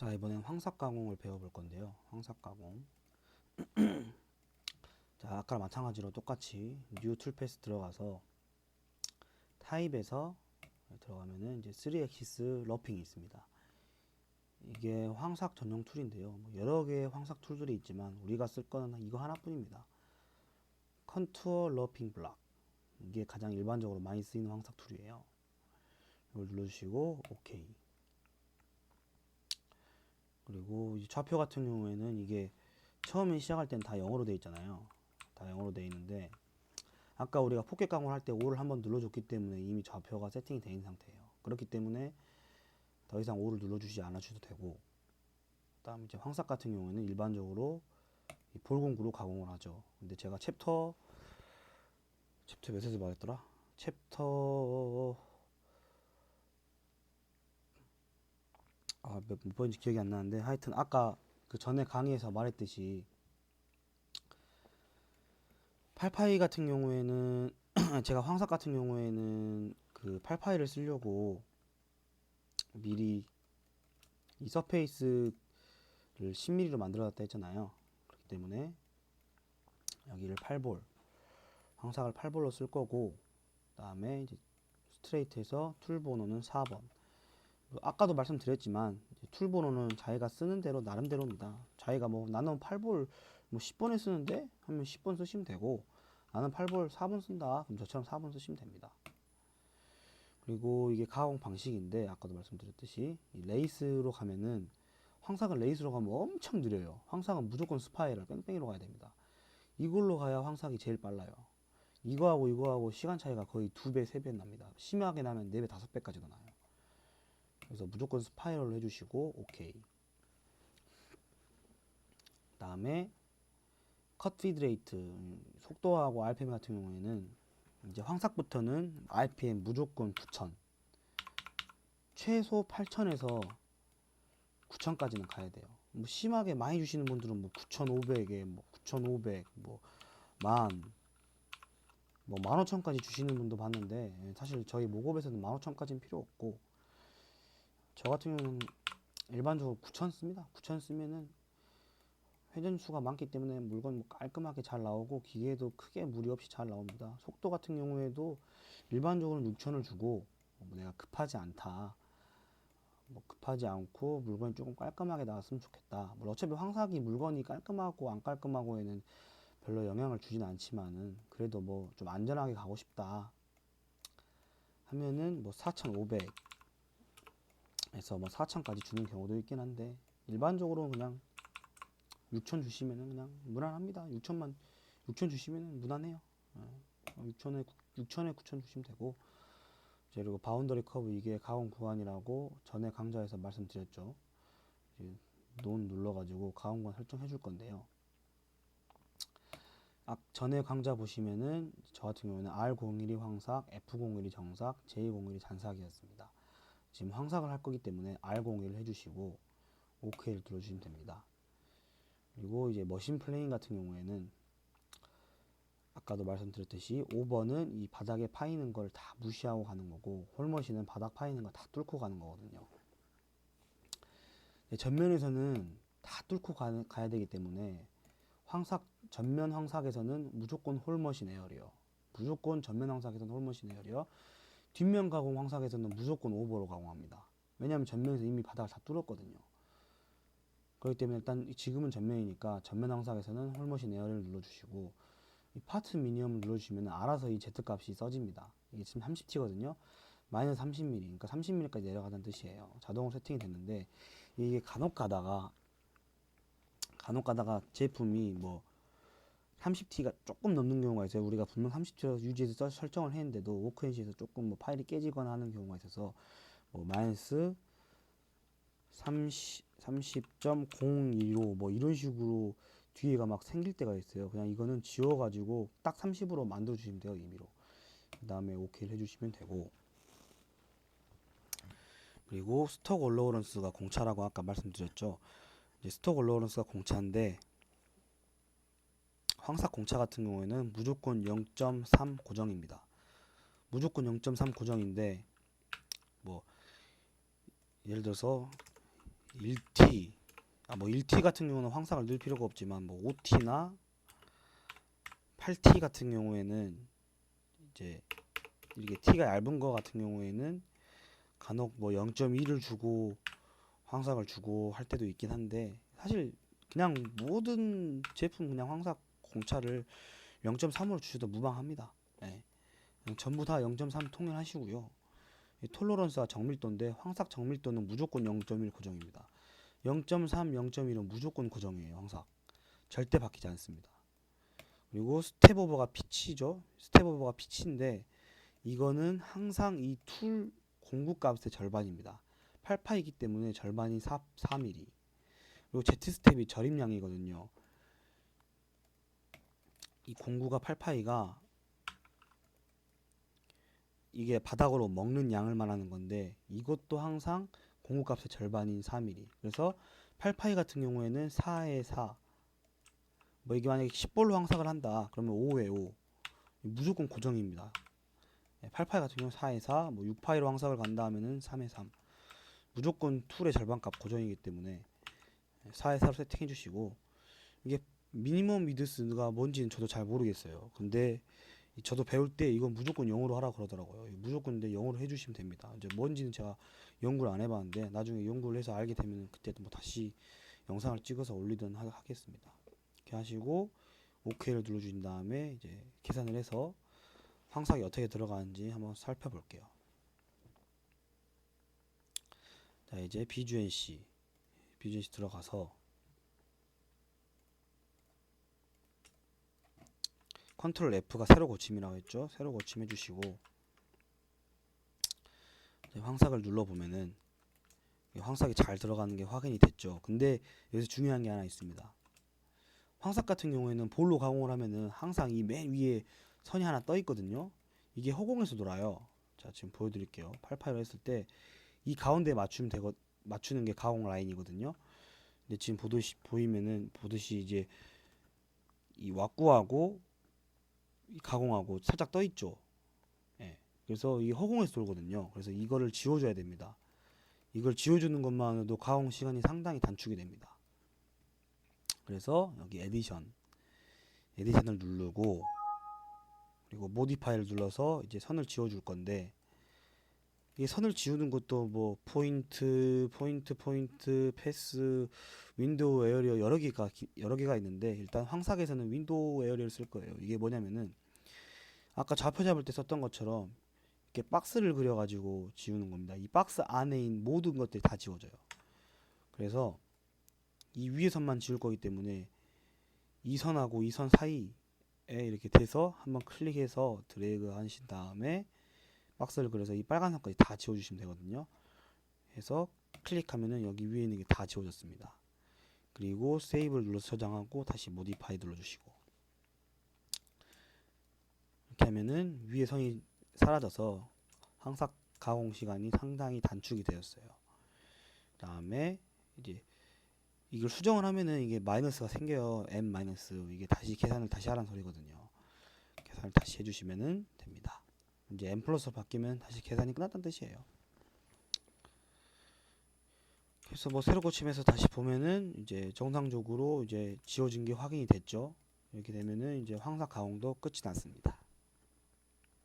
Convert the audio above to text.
자 이번엔 황삭 가공을 배워볼 건데요. 황삭 가공. 자 아까랑 마찬가지로 똑같이 뉴 툴패스 들어가서 타입에서 들어가면은 이제 3엑시스 러핑이 있습니다. 이게 황삭 전용 툴인데요. 뭐 여러 개의 황삭 툴들이 있지만 우리가 쓸 거는 이거 하나뿐입니다. 컨투어 러핑 블락 이게 가장 일반적으로 많이 쓰이는 황삭 툴이에요. 이걸 눌러주시고 오케이. 그리고 이 좌표 같은 경우에는 이게 처음에 시작할 때는 다 영어로 되어 있잖아요. 다 영어로 되어 있는데 아까 우리가 포켓 가공을 할때 5를 한번 눌러줬기 때문에 이미 좌표가 세팅이 되어 있는 상태예요. 그렇기 때문에 더 이상 5를 눌러주지 않으셔도 되고 그다음 이제 황삭 같은 경우에는 일반적으로 이 볼공구로 가공을 하죠. 근데 제가 챕터 챕터 몇에서 말했더라? 챕터 아, 몇, 몇 번인지 기억이 안 나는데 하여튼 아까 그 전에 강의에서 말했듯이 88 같은 경우에는 제가 황삭 같은 경우에는 그 88을 쓰려고 미리 이 서페이스를 10mm로 만들어놨다 했잖아요. 그렇기 때문에 여기를 8볼 황삭을 8볼로 쓸 거고 그 다음에 이제 스트레이트에서 툴 번호는 4번 뭐 아까도 말씀드렸지만 툴 번호는 자기가 쓰는 대로 나름대로입니다. 자기가 뭐 나는 8볼 뭐 10번에 쓰는데 하면 10번 쓰시면 되고 나는 8볼 4번 쓴다 그럼 저처럼 4번 쓰시면 됩니다. 그리고 이게 가공 방식인데 아까도 말씀드렸듯이 이 레이스로 가면은 황삭은 레이스로 가면 엄청 느려요. 황삭은 무조건 스파이럴 뺑뺑이로 가야 됩니다. 이걸로 가야 황삭이 제일 빨라요. 이거하고 이거하고 시간 차이가 거의 두 배, 세 배 납니다. 심하게 나면 네 배, 다섯 배까지도 나요. 그래서 무조건 스파이럴로 해주시고 오케이. 다음에 컷 피드 레이트 속도하고 RPM 같은 경우에는 이제 황삭부터는 RPM 무조건 9,000 최소 8,000에서 9,000까지는 가야 돼요. 뭐 심하게 많이 주시는 분들은 뭐 9,500에 뭐 9,500, 뭐 만, 뭐 15,000까지 주시는 분도 봤는데 예, 사실 저희 모급에서는 15,000까지는 필요 없고 저 같은 경우는 일반적으로 9,000 씁니다. 9,000 쓰면은 회전수가 많기 때문에 물건 뭐 깔끔하게 잘 나오고 기계도 크게 무리 없이 잘 나옵니다. 속도 같은 경우에도 일반적으로 6,000을 주고 뭐 내가 급하지 않다. 뭐 급하지 않고 물건이 조금 깔끔하게 나왔으면 좋겠다. 뭐 어차피 황삭이 물건이 깔끔하고 안 깔끔하고에는 별로 영향을 주진 않지만은 그래도 뭐 좀 안전하게 가고 싶다 하면은 뭐 4,500 에서 뭐 4,000까지 주는 경우도 있긴 한데 일반적으로는 그냥 6천 주시면은 그냥 무난합니다. 6천만 6천 주시면은 무난해요. 6천에 6천에 9천 주시면 되고 그리고 바운더리 커브 이게 가공 구간이라고 전에 강좌에서 말씀드렸죠. 이제 논 눌러가지고 가공구간 설정해 줄 건데요. 아, 전에 강좌 보시면은 저 같은 경우는 R01이 황삭, F01이 정삭, J01이 잔삭이었습니다. 지금 황삭을 할 거기 때문에 R01을 해주시고 OK를 눌러주시면 됩니다. 그리고 이제 머신 플레인 같은 경우에는 아까도 말씀드렸듯이 5번은 이 바닥에 파이는 걸 다 무시하고 가는 거고 홀머신은 바닥 파이는 거 다 뚫고 가는 거거든요. 네, 전면에서는 다 뚫고 가, 가야 되기 때문에 황삭 전면 황삭에서는 무조건 홀머신 에어리어 무조건 전면 황삭에서는 홀머신 에어리어 뒷면 가공 황삭에서는 무조건 오버로 가공합니다. 왜냐하면 전면에서 이미 바닥을 다 뚫었거든요. 그렇기 때문에 일단 지금은 전면이니까 전면 황삭에서는 홀머신 에어를 눌러주시고 이 파트 미니멈을 눌러주시면 알아서 이 Z 값이 써집니다. 이게 지금 30T거든요. 마이너스 30mm, 그러니까 30mm까지 내려가는 뜻이에요. 자동으로 세팅이 됐는데 이게 간혹 가다가 간혹 가다가 제품이 뭐 30T가 조금 넘는 경우가 있어요. 우리가 분명 30T로 유지해서 설정을 했는데도 워크엔시에서 조금 뭐 파일이 깨지거나 하는 경우가 있어서 뭐 마이너스 30, 30.015 뭐 이런 식으로 뒤에가 막 생길 때가 있어요. 그냥 이거는 지워가지고 딱 30으로 만들어 주시면 돼요. 임의로. 그 다음에 OK를 해주시면 되고 그리고 스톡 얼로우런스가 공차라고 아까 말씀드렸죠. 이제 스톡 얼로우런스가 공차인데 황삭 공차 같은 경우에는 무조건 0.3 고정입니다. 무조건 0.3 고정인데 뭐 예를 들어서 1T 아 뭐 1T 같은 경우는 황삭을 넣을 필요가 없지만 뭐 5T나 8T 같은 경우에는 이제 이게 T가 얇은 거 같은 경우에는 간혹 뭐 0.1을 주고 황삭을 주고 할 때도 있긴 한데 사실 그냥 모든 제품 그냥 황삭 공차를 0.3으로 주셔도 무방합니다. 예. 그냥 전부 다 0.3 통일하시고요. 이 톨러런스와 정밀도인데 황삭 정밀도는 무조건 0.1 고정입니다. 0.3, 0.1은 무조건 고정이에요. 황삭 절대 바뀌지 않습니다. 그리고 스텝 오버가 피치죠. 스텝 오버가 피치인데 이거는 항상 이 툴 공구 값의 절반입니다. 8파이기 때문에 절반이 4, 4mm. 그리고 Z 스텝이 절임량이거든요. 이 공구가 8파이가 이게 바닥으로 먹는 양을 말하는 건데 이것도 항상 공구 값의 절반인 4mm. 그래서 8파이 같은 경우에는 4에 4. 뭐 이게 만약에 10볼로 황삭을 한다. 그러면 5에 5. 무조건 고정입니다. 8파이 같은 경우 4에 4, 뭐 6파이로 황삭을 간다 하면은 3에 3. 무조건 툴의 절반값 고정이기 때문에 4에 4로 세팅해 주시고 이게 미니멈 미드스가 뭔지는 저도 잘 모르겠어요. 근데 이 저도 배울 때 이건 무조건 영어로 하라 그러더라고요. 무조건 근데 영어로 해주시면 됩니다. 이제 뭔지는 제가 연구를 안 해봤는데 나중에 연구를 해서 알게 되면 그때 뭐 다시 영상을 찍어서 올리든 하, 하겠습니다. 이렇게 하시고 OK를 눌러주신 다음에 이제 계산을 해서 황삭이 어떻게 들어가는지 한번 살펴볼게요. 자 이제 BGNC BGNC 들어가서 컨트롤 F가 새로 고침이라고 했죠. 새로 고침 해 주시고 이제 황삭을 눌러보면은 이 황삭이 잘 들어가는 게 확인이 됐죠. 근데 여기서 중요한 게 하나 있습니다. 황삭 같은 경우에는 볼로 가공을 하면은 항상 이 맨 위에 선이 하나 떠 있거든요. 이게 허공에서 돌아요. 자 지금 보여드릴게요. 88로 했을 때 이 가운데 맞추면 되거 맞추는 게 가공 라인이거든요. 근데 지금 보듯이 보이면은 보듯이 이제 이 왁구하고 이 가공하고 살짝 떠 있죠. 예. 그래서 이 허공에서 돌거든요. 그래서 이거를 지워줘야 됩니다. 이걸 지워주는 것만으로도 가공 시간이 상당히 단축이 됩니다. 그래서 여기 에디션, 에디션을 누르고 그리고 모디파이를 눌러서 이제 선을 지워줄 건데 이 선을 지우는 것도 뭐 포인트, 포인트, 포인트, 패스, 윈도우 에어리어 여러 개가 기- 여러 개가 있는데 일단 황삭에서는 윈도우 에어리어를 쓸 거예요. 이게 뭐냐면은 아까 좌표 잡을 때 썼던 것처럼 이렇게 박스를 그려가지고 지우는 겁니다. 이 박스 안에 있는 모든 것들이 다 지워져요. 그래서 이 위에 선만 지울 거기 때문에 이 선하고 이 선 사이에 이렇게 돼서 한번 클릭해서 드래그 하신 다음에 박스를 그려서 이 빨간 선까지 다 지워주시면 되거든요. 해서 클릭하면은 여기 위에 있는 게 다 지워졌습니다. 그리고 세이브를 눌러서 저장하고 다시 모디파이 눌러주시고 이렇게 하면은 위에 선이 사라져서 항삭 가공 시간이 상당히 단축이 되었어요. 다음에 이제 이걸 수정을 하면은 이게 마이너스가 생겨요. m 마이너스 이게 다시 계산을 다시 하라는 소리거든요. 계산을 다시 해주시면은 됩니다. 이제 m 플러스 바뀌면 다시 계산이 끝났다는 뜻이에요. 그래서 뭐 새로 고침해서 다시 보면은 이제 정상적으로 이제 지워진 게 확인이 됐죠. 이렇게 되면은 이제 황삭 가공도 끝이 났습니다.